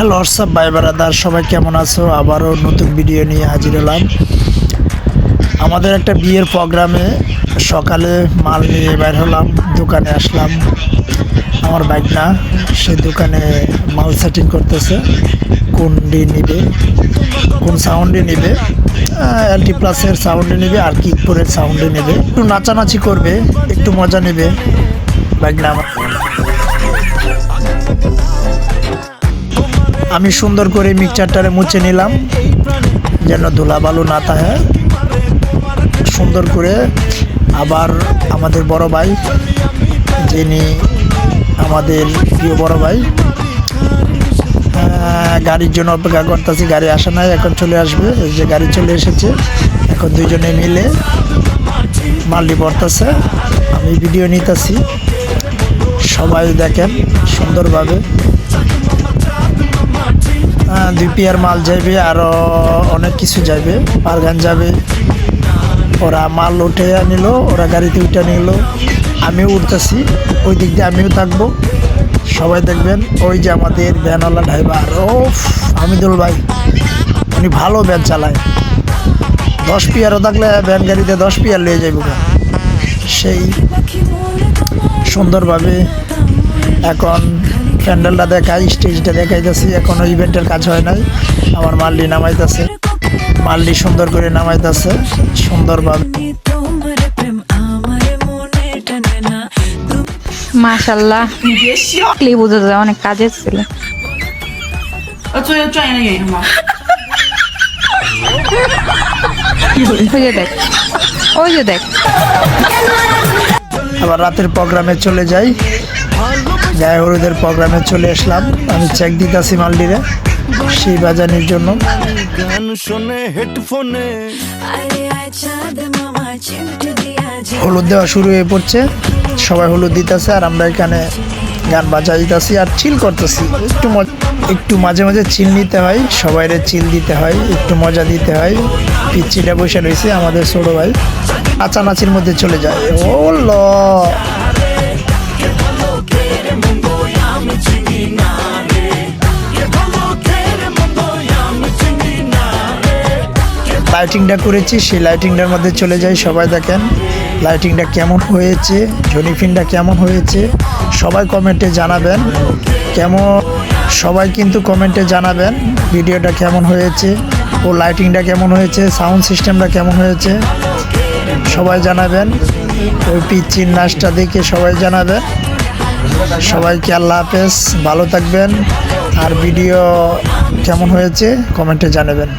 Hello WhatsApp by বারাদার? সবাই কেমন আছো? আবারও নতুন ভিডিও নিয়ে হাজির হলাম। আমাদের একটা বিয়ের প্রোগ্রামে সকালে মাল নিয়ে বের হলাম, দোকানে আসলাম। আমার বাইক না সে দোকানে মাল সেটিং করতেছে। কোন ডি নিবে? কোন সাউন্ডে নেবে এলটি প্লাসের সাউন্ডে নেবে আর কিকপুরের সাউন্ডে নেবে। একটু নাচানাচি করবে, একটু মজা নেবে। বাইক না আমার আমি সুন্দর করে মিক্সচারটারে মুছে নিলাম, যেন ধুলা বালু না থাকে। সুন্দর করে আবার আমাদের বড় ভাই, যিনি আমাদের প্রিয় বড় ভাই গাড়ির জন্য অপেক্ষা করতেছি, গাড়ি আসে নাই, এখন চলে আসবে। এই যে গাড়ি চলে এসেছে, এখন দুইজনে মিলে মাল্লি পড়তেছে আমি ভিডিও নিতেছি। সবাই দেখেন সুন্দরভাবে। দুই পেয়ার মাল যাইবে আরও অনেক কিছু যাইবে। পারগান যাবে। ওরা মাল উঠে নিল, ওরা গাড়িতে উঠে নিল। আমিও উঠতেছি, ওই দিক দিয়ে আমিও থাকব। সবাই দেখবেন, ওই যে আমাদের ভ্যানওয়ালা ড্রাইভার। ও আমিদুল ভাই, উনি ভালো ভ্যান চালায়। দশ পিয়ারও থাকলে ভ্যান গাড়িতে দশ পিয়ার নিয়ে যাইব সেই সুন্দরভাবে এখন প্যান্ডেলটা দেখাই স্টেজটা দেখাইতেছি। এখনও ইভেন্টের কাজ হয় নাই। আমার মাল্লি নামাইতেছে। মাল্লি সুন্দর করে নামাইতেছে। সুন্দরভাবে। অনেক কাজের দেখ দেখ। আবার রাতের প্রোগ্রামে চলে যাই। গায়ে হলুদের প্রোগ্রামে চলে আসলাম। আমি চেক দিতেছি মাল্ডিরে সেই বাজানির জন্য। গান শোনে হেডফোনে। হলুদ দেওয়া শুরু হয়ে পড়ছে। সবাই হলুদ দিতেছে আর আমরা এখানে গান বাজাইতেছি আর চিল করতেছি। একটু মজ- একটু মাঝে মাঝে চিল নিতে হয়। সবাইরে চিল দিতে হয় একটু মজা দিতে হয়। পিচ্ছিটা বসে রয়েছে আমাদের ছোটো ভাই। নাচানাচির মধ্যে চলে যায়। ও ল লাইটিংটা করেছি, সেই লাইটিংটার মধ্যে চলে যাই সবাই দেখেন। লাইটিংটা কেমন হয়েছে জনিফিনটা কেমন হয়েছে, সবাই কমেন্টে জানাবেন। কেমন, সবাই কিন্তু কমেন্টে জানাবেন, ভিডিওটা কেমন হয়েছে, ও লাইটিংটা কেমন হয়েছে সাউন্ড সিস্টেমটা কেমন হয়েছে, সবাই জানাবেন। ওই পিচ্চির নাচটা দেখে সবাই জানাবেন। সবাইকে আল্লাহ হাফেজ ভালো থাকবেন। আর ভিডিও কেমন হয়েছে কমেন্টে জানাবেন।